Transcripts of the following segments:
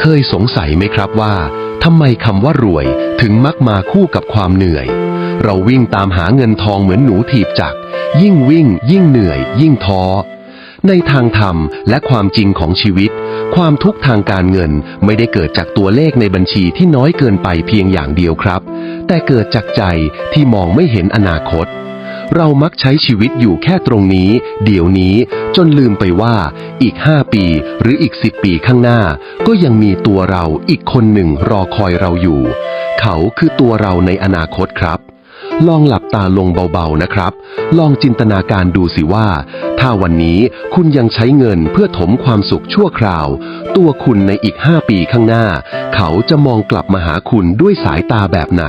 เคยสงสัยไหมครับว่าทำไมคำว่ารวยถึงมักมาคู่กับความเหนื่อย เราวิ่งตามหาเงินทองเหมือนหนูถีบจัก ยิ่งวิ่ง ยิ่งเหนื่อย ยิ่งท้อ ในทางธรรมและความจริงของชีวิต ความทุกข์ทางการเงินไม่ได้เกิดจากตัวเลขในบัญชีที่น้อยเกินไปเพียงอย่างเดียวครับ แต่เกิดจากใจที่มองไม่เห็นอนาคต เรามักใช้ชีวิตอยู่แค่ตรงนี้ เดี๋ยวนี้จนลืมไปว่าอีกห้าปีหรืออีกสิบปีข้างหน้า ก็ยังมีตัวเราอีกคนหนึ่งรอคอยเราอยู่ เขาคือตัวเราในอนาคตครับ ลองหลับตาลงเบาๆนะครับ ลองจินตนาการดูสิว่า ถ้าวันนี้คุณยังใช้เงินเพื่อถมความสุขชั่วคราว ตัวคุณในอีกห้าปีข้างหน้า เขาจะมองกลับมาหาคุณด้วยสายตาแบบไหน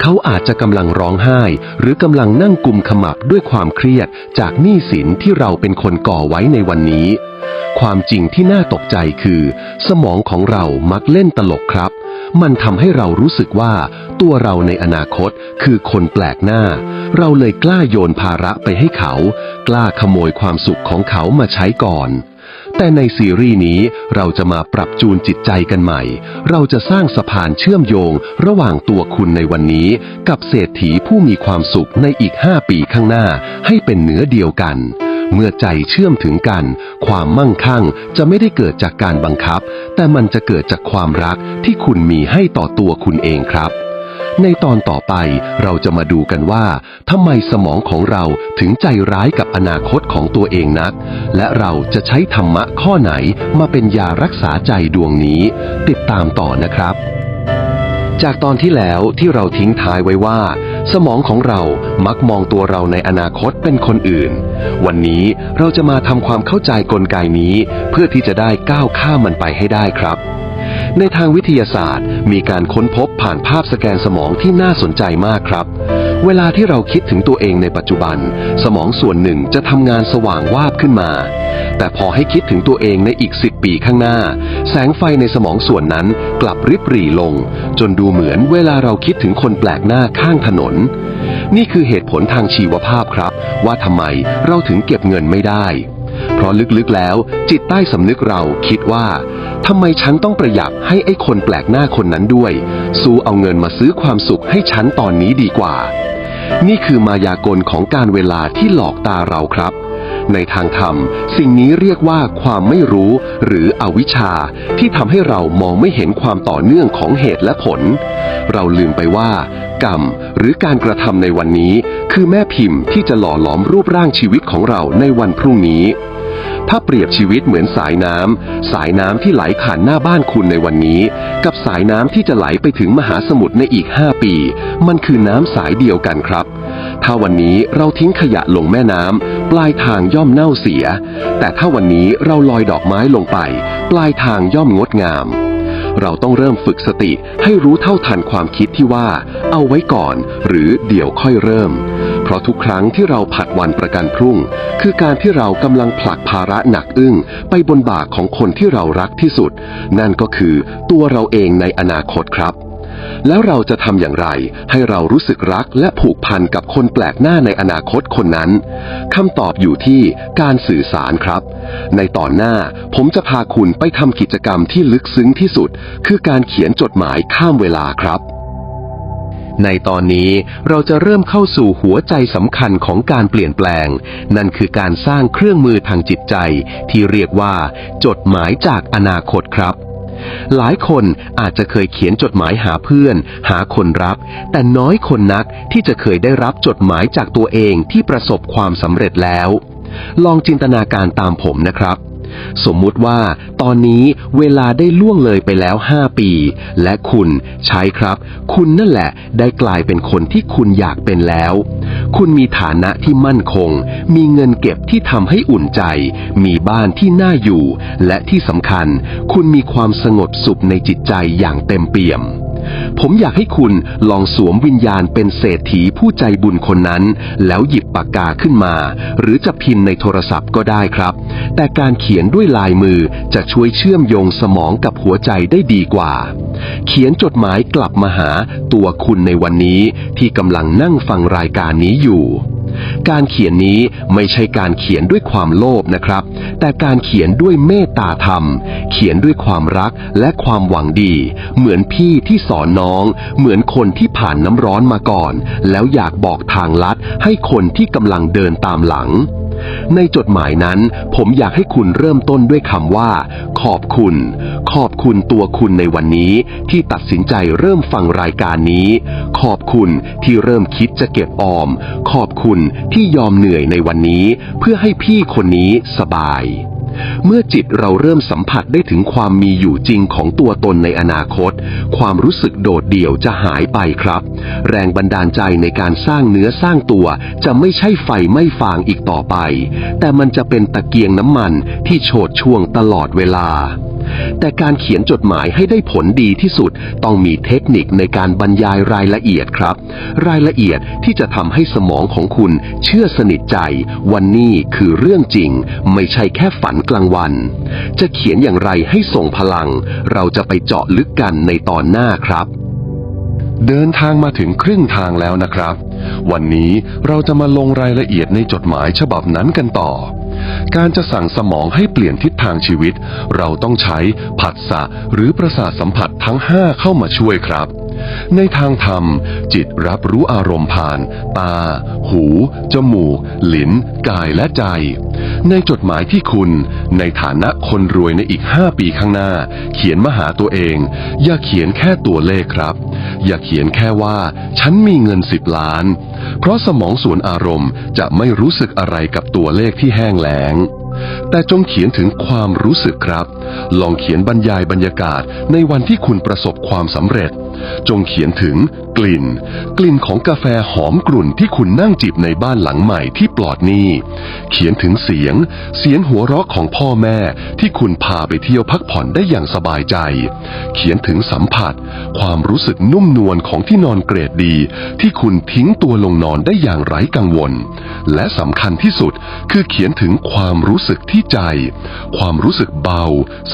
เขาอาจจะกำลังร้องไห้ หรือกำลังนั่งกุมขมับด้วยความเครียดจากหนี้สินที่เราเป็นคนก่อไว้ในวันนี้ ความจริงที่น่าตกใจคือ สมองของเรามักเล่นตลกครับ มันทำให้เรารู้สึกว่า ตัวเราในอนาคตคือคนแปลกหน้า เราเลยกล้าโยนภาระไปให้เขา กล้าขโมยความสุขของเขามาใช้ก่อน แต่ในซีรีส์นี้เราจะมาปรับจูนจิตใจกันใหม่ เราจะสร้างสะพานเชื่อมโยง ระหว่างตัวคุณในวันนี้ กับเศรษฐีผู้มีความสุขในอีก 5 ปีข้างหน้า ให้เป็นเนื้อเดียวกัน เมื่อใจเชื่อมถึงกัน ความมั่งคั่งจะไม่ได้เกิดจากการบังคับ แต่มันจะเกิดจากความรักที่คุณมีให้ต่อตัวคุณเองครับ ในตอนต่อไปเราจะมาดูกันว่าทำไมสมองของเราถึงใจร้ายกับอนาคตของตัวเองนัก และเราจะใช้ธรรมะข้อไหนมาเป็นยารักษาใจดวงนี้ ติดตามต่อนะครับ จากตอนที่แล้วที่เราทิ้งท้ายไว้ว่า สมองของเรามักมองตัวเราในอนาคตเป็นคนอื่น วันนี้เราจะมาทำความเข้าใจกลไกนี้ เพื่อที่จะได้ก้าวข้ามมันไปให้ได้ครับ ในทางวิทยาศาสตร์ มีการค้นพบผ่านภาพสแกนสมองที่น่าสนใจมากครับ เวลาที่เราคิดถึงตัวเองในปัจจุบัน สมองส่วนหนึ่งจะทำงานสว่างวาบขึ้นมา แต่พอให้คิดถึงตัวเองในอีก 10 ปีข้างหน้า แสงไฟในสมองส่วนนั้นกลับริบหรี่ลง จนดูเหมือนเวลาเราคิดถึงคนแปลกหน้าข้างถนน นี่คือเหตุผลทางชีวภาพครับ ว่าทำไมเราถึงเก็บเงินไม่ได้เพราะลึกๆแล้ว จิตใต้สำนึกเราคิดว่า ทำไมฉันต้องประหยัดให้ไอ้คนแปลกหน้าคนนั้นด้วย สู้เอาเงินมาซื้อความสุขให้ฉันตอนนี้ดีกว่า นี่คือมายากลของการเวลาที่หลอกตาเราครับ ในทางธรรม สิ่งนี้เรียกว่าความไม่รู้ หรืออวิชชา ที่ทำให้เรามองไม่เห็นความต่อเนื่องของเหตุและผล เราลืมไปว่า กรรม หรือการกระทำในวันนี้ คือแม่พิมพ์ที่จะหล่อหลอมรูปร่างชีวิตของเราในวันพรุ่งนี้ ถ้าเปรียบชีวิตเหมือนสายน้ำสายน้ำที่ไหลผ่านหน้าบ้านคุณในวันนี้ กับสายน้ำที่จะไหลไปถึงมหาสมุทรในอีก 5 ปี มันคือน้ำสายเดียวกันครับถ้าวันนี้เราทิ้งขยะลงแม่น้ำปลายทางย่อมเน่าเสีย แต่ถ้าวันนี้เราลอยดอกไม้ลงไป ปลายทางย่อมงดงาม เราต้องเริ่มฝึกสติให้รู้เท่าทันความคิดที่ว่า เอาไว้ก่อน หรือเดี๋ยวค่อยเริ่ม เพราะทุกครั้งที่เราผัดวันประกันพรุ่ง คือการที่เรากำลังผลักภาระหนักอึ้งไปบนบ่าของคนที่เรารักที่สุด นั่นก็คือตัวเราเองในอนาคตครับ แล้วเราจะทำอย่างไร ให้เรารู้สึกรักและผูกพันกับคนแปลกหน้าในอนาคตคนนั้นคำตอบอยู่ที่การสื่อสารครับ ในตอนหน้าผมจะพาคุณไปทำกิจกรรมที่ลึกซึ้งที่สุด คือการเขียนจดหมายข้ามเวลาครับในตอนนี้เราจะเริ่มเข้าสู่หัวใจสำคัญของการเปลี่ยนแปลง นั่นคือการสร้างเครื่องมือทางจิตใจ ที่เรียกว่า จดหมายจากอนาคตครับ หลายคนอาจจะเคยเขียนจดหมายหาเพื่อน หาคนรัก แต่น้อยคนนักที่จะเคยได้รับจดหมายจากตัวเองที่ประสบความสำเร็จแล้ว ลองจินตนาการตามผมนะครับ สมมุติว่าตอนนี้เวลาได้ล่วงเลยไปแล้ว 5 ปี และคุณใช่ครับ คุณนั่นแหละได้กลายเป็นคนที่คุณอยากเป็นแล้ว คุณมีฐานะที่มั่นคง มีเงินเก็บที่ทำให้อุ่นใจ มีบ้านที่น่าอยู่ และที่สำคัญ คุณมีความสงบสุขในจิตใจอย่างเต็มเปี่ยม ผมอยากให้คุณลองสวมวิญญาณเป็นเศรษฐีผู้ใจบุญคนนั้น แล้วหยิบปากกาขึ้นมา หรือจะพิมพ์ในโทรศัพท์ก็ได้ครับ แต่การเขียนด้วยลายมือจะช่วยเชื่อมโยงสมองกับหัวใจได้ดีกว่า เขียนจดหมายกลับมาหาตัวคุณในวันนี้ที่กำลังนั่งฟังรายการนี้อยู่การเขียนนี้ไม่ใช่การเขียนด้วยความโลภนะครับ แต่การเขียนด้วยเมตตาธรรม เขียนด้วยความรักและความหวังดี เหมือนพี่ที่สอนน้อง เหมือนคนที่ผ่านน้ำร้อนมาก่อน แล้วอยากบอกทางลัดให้คนที่กำลังเดินตามหลัง ในจดหมายนั้น ผมอยากให้คุณเริ่มต้นด้วยคำว่า ขอบคุณ ขอบคุณตัวคุณในวันนี้ ที่ตัดสินใจเริ่มฟังรายการนี้ ขอบคุณที่เริ่มคิดจะเก็บออม ขอบคุณที่ยอมเหนื่อยในวันนี้ เพื่อให้พี่คนนี้สบาย เมื่อจิตเราเริ่มสัมผัสได้ถึงความมีอยู่จริงของตัวตนในอนาคต ความรู้สึกโดดเดี่ยวจะหายไปครับ แรงบันดาลใจในการสร้างเนื้อสร้างตัว จะไม่ใช่ไฟไม่ฟางอีกต่อไป แต่มันจะเป็นตะเกียงน้ำมันที่โชดช่วงตลอดเวลา แต่การเขียนจดหมายให้ได้ผลดีที่สุด ต้องมีเทคนิคในการบรรยายรายละเอียดครับ รายละเอียดที่จะทำให้สมองของคุณเชื่อสนิทใจวันนี้คือเรื่องจริง ไม่ใช่แค่ฝันกลางวัน จะเขียนอย่างไรให้ส่งพลัง เราจะไปเจาะลึกกันในตอนหน้าครับเดินทางมาถึงครึ่งทางแล้วนะครับ วันนี้เราจะมาลงรายละเอียดในจดหมายฉบับนั้นกันต่อ การจะสั่งสมองให้เปลี่ยนทิศทางชีวิต เราต้องใช้ผัสสะหรือประสาทสัมผัสทั้ง 5 เข้ามาช่วยครับ ในทางธรรม จิตรับรู้อารมณ์ผ่าน ตา หู จมูก ลิ้น กายและใจ ในจดหมายที่คุณ ในฐานะคนรวยในอีก 5 ปีข้างหน้า เขียนมาหาตัวเอง อย่าเขียนแค่ตัวเลขครับ อย่าเขียนแค่ว่า ฉันมีเงินสิบล้าน เพราะสมองส่วนอารมณ์จะไม่รู้สึกอะไรกับตัวเลขที่แห้งแล้ง แต่จงเขียนถึงความรู้สึกครับ ลองเขียนบรรยายบรรยากาศในวันที่คุณประสบความสำเร็จ จงเขียนถึงกลิ่น กลิ่นของกาแฟหอมกลุ่นที่คุณนั่งจิบในบ้านหลังใหม่ที่ปลอดหนี้ เขียนถึงเสียง เสียงหัวเราะของพ่อแม่ที่คุณพาไปเที่ยวพักผ่อนได้อย่างสบายใจ เขียนถึงสัมผัส ความรู้สึกนุ่มนวลของที่นอนเกรดดี ที่คุณทิ้งตัวลงนอนได้อย่างไร้กังวล และสำคัญที่สุดคือเขียนถึงความรู้สึกสึกที่ใจ ความรู้สึกเบา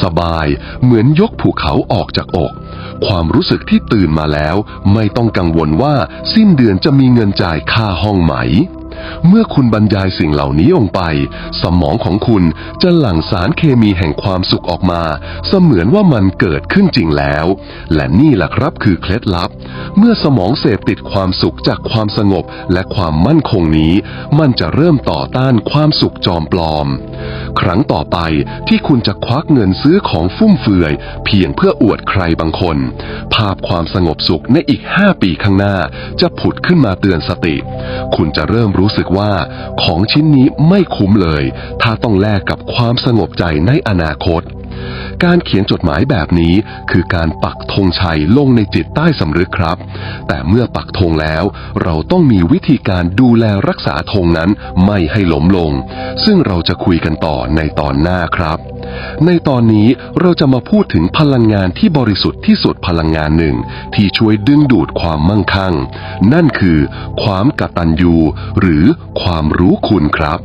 สบาย เหมือนยกภูเขาออกจากอก ความรู้สึกที่ตื่นมาแล้ว ไม่ต้องกังวลว่าสิ้นเดือนจะมีเงินจ่ายค่าห้องไหม เมื่อคุณบรรยายสิ่งเหล่านี้ลงไป สมองของคุณจะหลั่งสารเคมีแห่งความสุขออกมา เสมือนว่ามันเกิดขึ้นจริงแล้ว และนี่แหละครับคือเคล็ดลับ เมื่อสมองเสพติดความสุขจากความสงบและความมั่นคงนี้ มันจะเริ่มต่อต้านความสุขจอมปลอม ครั้งต่อไปที่คุณจะควักเงินซื้อของฟุ่มเฟือย เพียงเพื่ออวดใครบางคน ภาพความสงบสุขในอีก 5 ปีข้างหน้า จะผุดขึ้นมาเตือนสติ คุณจะเริ่มรู้สึกว่าของชิ้นนี้ไม่คุ้มเลย ถ้าต้องแลกกับความสงบใจในอนาคต การเขียนจดหมายแบบนี้คือการปักธงชัยลงในจิตใต้สำรึกครับ แต่เมื่อปักธงแล้ว เราต้องมีวิธีการดูแลรักษาธงนั้นไม่ให้หลมลง ซึ่งเราจะคุยกันต่อในตอนหน้าครับ ในตอนนี้เราจะมาพูดถึงพลังงานที่บริสุทธิ์ที่สุดพลังงานหนึ่ง ที่ช่วยดึงดูดความมั่งคั่ง นั่นคือ ความกตัญญูหรือความรู้คุณครับ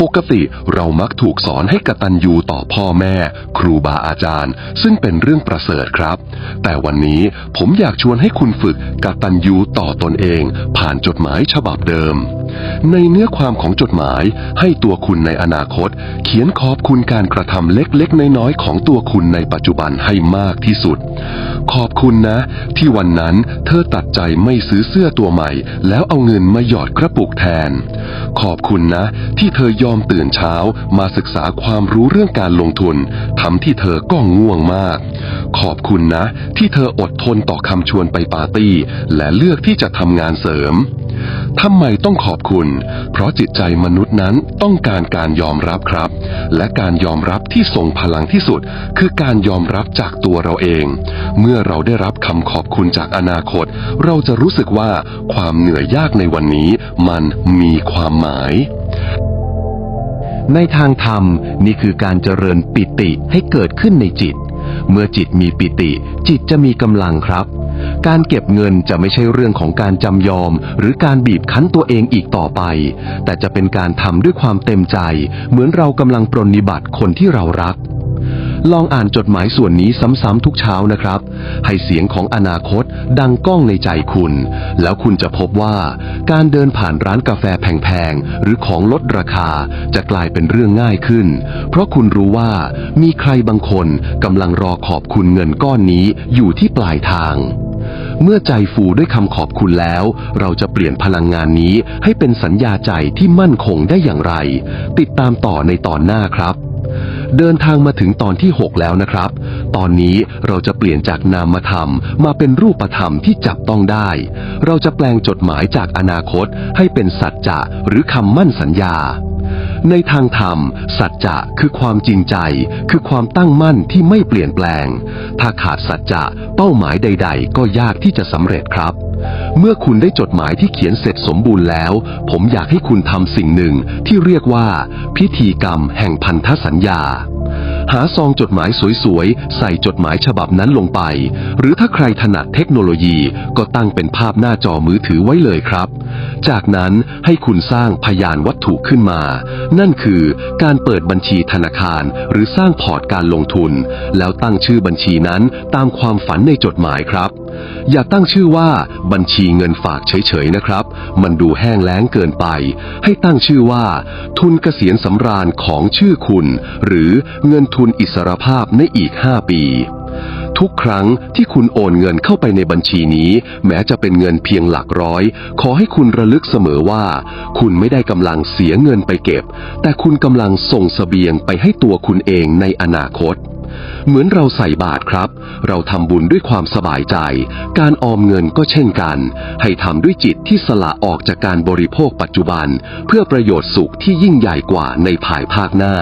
ปกติเรามักถูกสอนให้กตัญญูต่อพ่อแม่ ครูบาอาจารย์ ซึ่งเป็นเรื่องประเสริฐครับ แต่วันนี้ผมอยากชวนให้คุณฝึกกตัญญูต่อตนเอง ผ่านจดหมายฉบับเดิมในเนื้อความของจดหมายให้ตัวคุณในอนาคต เขียนขอบคุณการกระทำเล็กๆ น้อยๆ ของตัวคุณในปัจจุบันให้มากที่สุด ขอบคุณนะ ที่วันนั้นเธอตัดใจไม่ซื้อเสื้อตัวใหม่ แล้วเอาเงินมาหยอดกระปุกแทน ขอบคุณนะ ที่เธอยอมตื่นเช้ามาศึกษาความรู้เรื่องการลงทุนทำที่เธอก็ง่วงมาก ขอบคุณนะ ที่เธออดทนต่อคำชวนไปปาร์ตี้ และเลือกที่จะทำงานเสริม ทำไมต้องขอบคุณ เพราะจิตใจมนุษย์นั้นต้องการการยอมรับครับ และการยอมรับที่ทรงพลังที่สุด คือการยอมรับจากตัวเราเอง เมื่อเราได้รับคำขอบคุณจากอนาคต เราจะรู้สึกว่าความเหนื่อยยากในวันนี้ มันมีความหมายในทางธรรมนี่คือการเจริญปิติให้เกิดขึ้นในจิต เมื่อจิตมีปิติ จิตจะมีกำลังครับ การเก็บเงินจะไม่ใช่เรื่องของการจำยอม หรือการบีบคั้นตัวเองอีกต่อไป แต่จะเป็นการทำด้วยความเต็มใจ เหมือนเรากำลังปรนนิบัติคนที่เรารักลองอ่านจดหมายส่วนนี้ซ้ำๆทุกเช้านะครับ ให้เสียงของอนาคตดังก้องในใจคุณ แล้วคุณจะพบว่า การเดินผ่านร้านกาแฟแพงๆ หรือของลดราคาจะกลายเป็นเรื่องง่ายขึ้น เพราะคุณรู้ว่ามีใครบางคนกำลังรอขอบคุณเงินก้อนนี้อยู่ที่ปลายทาง เมื่อใจฟูด้วยคำขอบคุณแล้ว เราจะเปลี่ยนพลังงานนี้ให้เป็นสัญญาใจที่มั่นคงได้อย่างไร ติดตามต่อในตอนหน้าครับ เดินทางมาถึงตอนที่ 6 แล้วนะครับ ตอนนี้เราจะเปลี่ยนจากนามธรรม มาเป็นรูปธรรมที่จับต้องได้ เราจะแปลงจดหมายจากอนาคตให้เป็นสัจจะหรือคำมั่นสัญญา ในทางธรรม สัจจะคือความจริงใจ คือความตั้งมั่นที่ไม่เปลี่ยนแปลง ถ้าขาดสัจจะเป้าหมายใด ๆ ก็ยากที่จะสำเร็จครับ เมื่อคุณได้จดหมายที่เขียนเสร็จสมบูรณ์แล้ว ผมอยากให้คุณทำสิ่งหนึ่งที่เรียกว่า พิธีกรรมแห่งพันธสัญญา หาซองจดหมายสวยๆ ใส่จดหมายฉบับนั้นลงไป หรือถ้าใครถนัดเทคโนโลยีก็ตั้งเป็นภาพหน้าจอมือถือไว้เลยครับ จากนั้นให้คุณสร้างพยานวัตถุขึ้นมา นั่นคือการเปิดบัญชีธนาคาร หรือสร้างพอร์ตการลงทุน แล้วตั้งชื่อบัญชีนั้นตามความฝันในจดหมายครับ อย่าตั้งชื่อว่าบัญชีเงินฝากเฉยๆนะครับ มันดูแห้งแล้งเกินไป ให้ตั้งชื่อว่า ทุนเกษียณสำราญของชื่อคุณ หรือเงินทุนอิสรภาพในอีก 5 ปี ทุกครั้งที่คุณโอนเงินเข้าไปในบัญชีนี้ แม้จะเป็นเงินเพียงหลักร้อย ขอให้คุณระลึกเสมอว่า คุณไม่ได้กำลังเสียเงินไปเก็บ แต่คุณกำลังส่งเสบียงไปให้ตัวคุณเองในอนาคตเหมือนเราใส่บาตรครับ เราทำบุญด้วยความสบายใจ การออมเงินก็เช่นกัน ให้ทำด้วยจิตที่สละออกจากการบริโภคปัจจุบัน เพื่อประโยชน์สุขที่ยิ่งใหญ่กว่าในภายภาคหน้า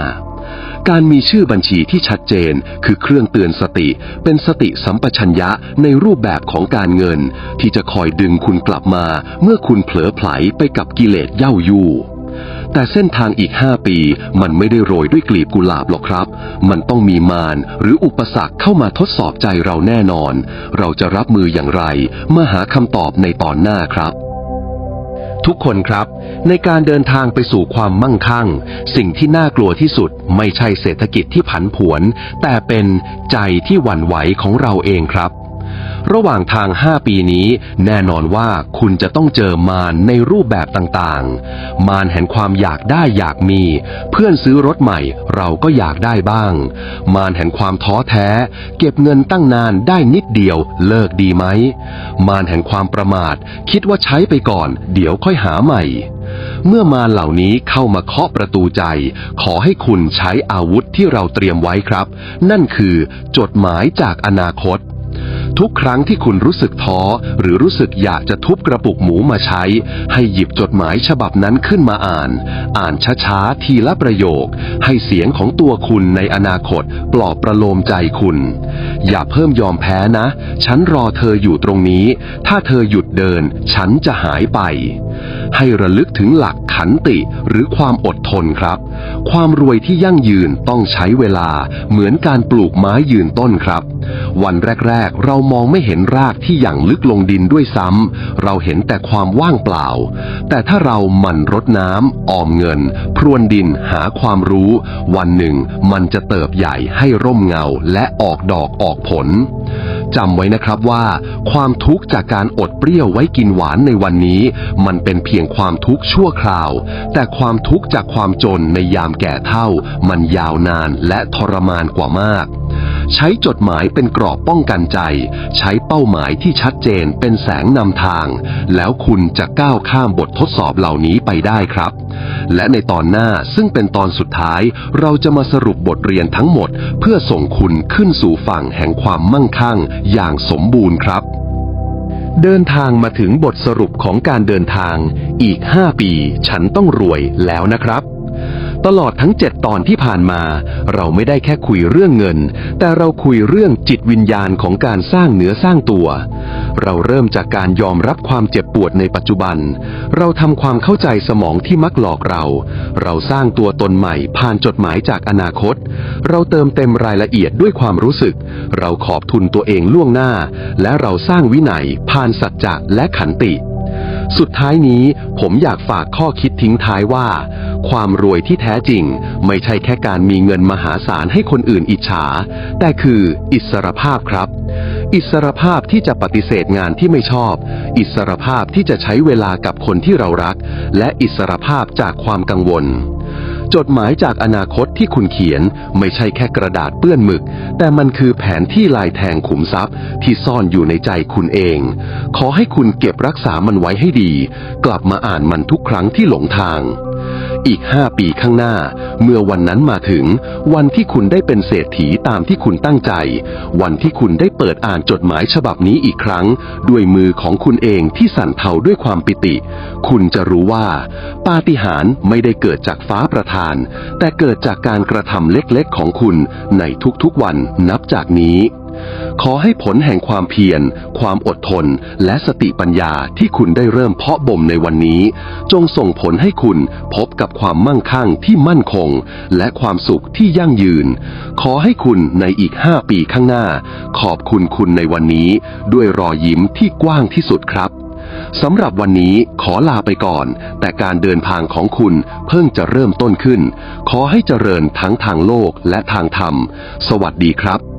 การมีชื่อบัญชีที่ชัดเจน คือเครื่องเตือนสติ เป็นสติสัมปชัญญะในรูปแบบของการเงิน ที่จะคอยดึงคุณกลับมา เมื่อคุณเผลอไผลไปกับกิเลสเย่ายู่แต่เส้นทางอีก 5 ปีมันไม่ได้โรยด้วยกลีบกุหลาบหรอกครับ มันต้องมีมารหรืออุปสรรคเข้ามาทดสอบใจเราแน่นอน เราจะรับมืออย่างไรมาหาคำตอบในตอนหน้าครับ ทุกคนครับ ในการเดินทางไปสู่ความมั่งคั่ง สิ่งที่น่ากลัวที่สุดไม่ใช่เศรษฐกิจที่ผันผวน แต่เป็นใจที่หวั่นไหวของเราเองครับ ระหว่างทาง 5 ปีนี้ แน่นอนว่าคุณจะต้องเจอมารในรูปแบบต่างๆ มารแห่งความอยากได้อยากมี เพื่อนซื้อรถใหม่เราก็อยากได้บ้าง มารแห่งความท้อแท้ เก็บเงินตั้งนานได้นิดเดียวเลิกดีไหม มารแห่งความประมาท คิดว่าใช้ไปก่อน เดี๋ยวค่อยหาใหม่เมื่อมารเหล่านี้เข้ามาเคาะประตูใจ ขอให้คุณใช้อาวุธที่เราเตรียมไว้ครับ นั่นคือจดหมายจากอนาคต ทุกครั้งที่คุณรู้สึกท้อ หรือรู้สึกอยากจะทุบกระปุกหมูมาใช้ ให้หยิบจดหมายฉบับนั้นขึ้นมาอ่าน อ่านช้าๆ ทีละประโยค ให้เสียงของตัวคุณในอนาคต ปลอบประโลมใจคุณ อย่าเพิ่มยอมแพ้นะ ฉันรอเธออยู่ตรงนี้ ถ้าเธอหยุดเดิน ฉันจะหายไป ให้ระลึกถึงหลักขันติหรือความอดทนครับ ความรวยที่ยั่งยืนต้องใช้เวลาเหมือนการปลูกไม้ยืนต้นครับ วันแรกๆ เรามองไม่เห็นรากที่หยั่งลึกลงดินด้วยซ้ำเราเห็นแต่ความว่างเปล่า แต่ถ้าเราหมั่นรดน้ำออมเงิน พรวนดินหาความรู้ วันหนึ่งมันจะเติบใหญ่ให้ร่มเงาและออกดอกออกผล จำไว้นะครับว่า ความทุกข์จากการอดเปรี้ยวไว้กินหวานในวันนี้ มันเป็นเพียงความทุกข์ชั่วคราว แต่ความทุกข์จากความจนในยามแก่เท่า มันยาวนานและทรมานกว่ามาก ใช้จดหมายเป็นกรอบป้องกันใจ ใช้เป้าหมายที่ชัดเจนเป็นแสงนำทาง แล้วคุณจะก้าวข้ามบททดสอบเหล่านี้ไปได้ครับ และในตอนหน้าซึ่งเป็นตอนสุดท้าย เราจะมาสรุปบทเรียนทั้งหมด เพื่อส่งคุณขึ้นสู่ฝั่งแห่งความมั่งคั่ง อย่างสมบูรณ์ครับ เดินทางมาถึงบทสรุปของการเดินทาง อีก 5 ปี ฉันต้องรวยแล้วนะครับ ตลอดทั้ง 7 ตอนที่ผ่านมา เราไม่ได้แค่คุยเรื่องเงิน แต่เราคุยเรื่องจิตวิญญาณของการสร้างเนื้อสร้างตัว เราเริ่มจากการยอมรับความเจ็บปวดในปัจจุบัน เราทำความเข้าใจสมองที่มักหลอกเรา เราสร้างตัวตนใหม่ผ่านจดหมายจากอนาคต เราเติมเต็มรายละเอียดด้วยความรู้สึก เราขอบทุนตัวเองล่วงหน้า และเราสร้างวินัยผ่านสัจจะและขันติสุดท้ายนี้ผมอยากฝากข้อคิดทิ้งท้ายว่า ความรวยที่แท้จริง ไม่ใช่แค่การมีเงินมหาศาลให้คนอื่นอิจฉา แต่คืออิสรภาพครับ อิสรภาพที่จะปฏิเสธงานที่ไม่ชอบ อิสรภาพที่จะใช้เวลากับคนที่เรารัก และอิสรภาพจากความกังวล จดหมายจากอนาคตที่คุณเขียนไม่ใช่แค่กระดาษเปื้อนหมึก แต่มันคือแผนที่ลายแทงขุมทรัพย์ ที่ซ่อนอยู่ในใจคุณเอง ขอให้คุณเก็บรักษามันไว้ให้ดี กลับมาอ่านมันทุกครั้งที่หลงทาง อีกห้าปีข้างหน้า เมื่อวันนั้นมาถึง วันที่คุณได้เป็นเศรษฐีตามที่คุณตั้งใจ วันที่คุณได้เปิดอ่านจดหมายฉบับนี้อีกครั้ง ด้วยมือของคุณเองที่สั่นเทาด้วยความปิติ คุณจะรู้ว่าปาฏิหาริย์ไม่ได้เกิดจากฟ้าประทาน แต่เกิดจากการกระทำเล็กๆของคุณในทุกๆวันนับจากนี้ ขอให้ผลแห่งความเพียร ความอดทน และสติปัญญาที่คุณได้เริ่มเพาะบ่มในวันนี้ จงส่งผลให้คุณพบกับความมั่งคั่งที่มั่นคง และความสุขที่ยั่งยืน ขอให้คุณในอีกห้าปีข้างหน้า ขอบคุณคุณในวันนี้ ด้วยรอยยิ้มที่กว้างที่สุดครับสำหรับวันนี้ขอลาไปก่อน แต่การเดินทางของคุณเพิ่งจะเริ่มต้นขึ้น ขอให้เจริญทั้งทางโลกและทางธรรม สวัสดีครับ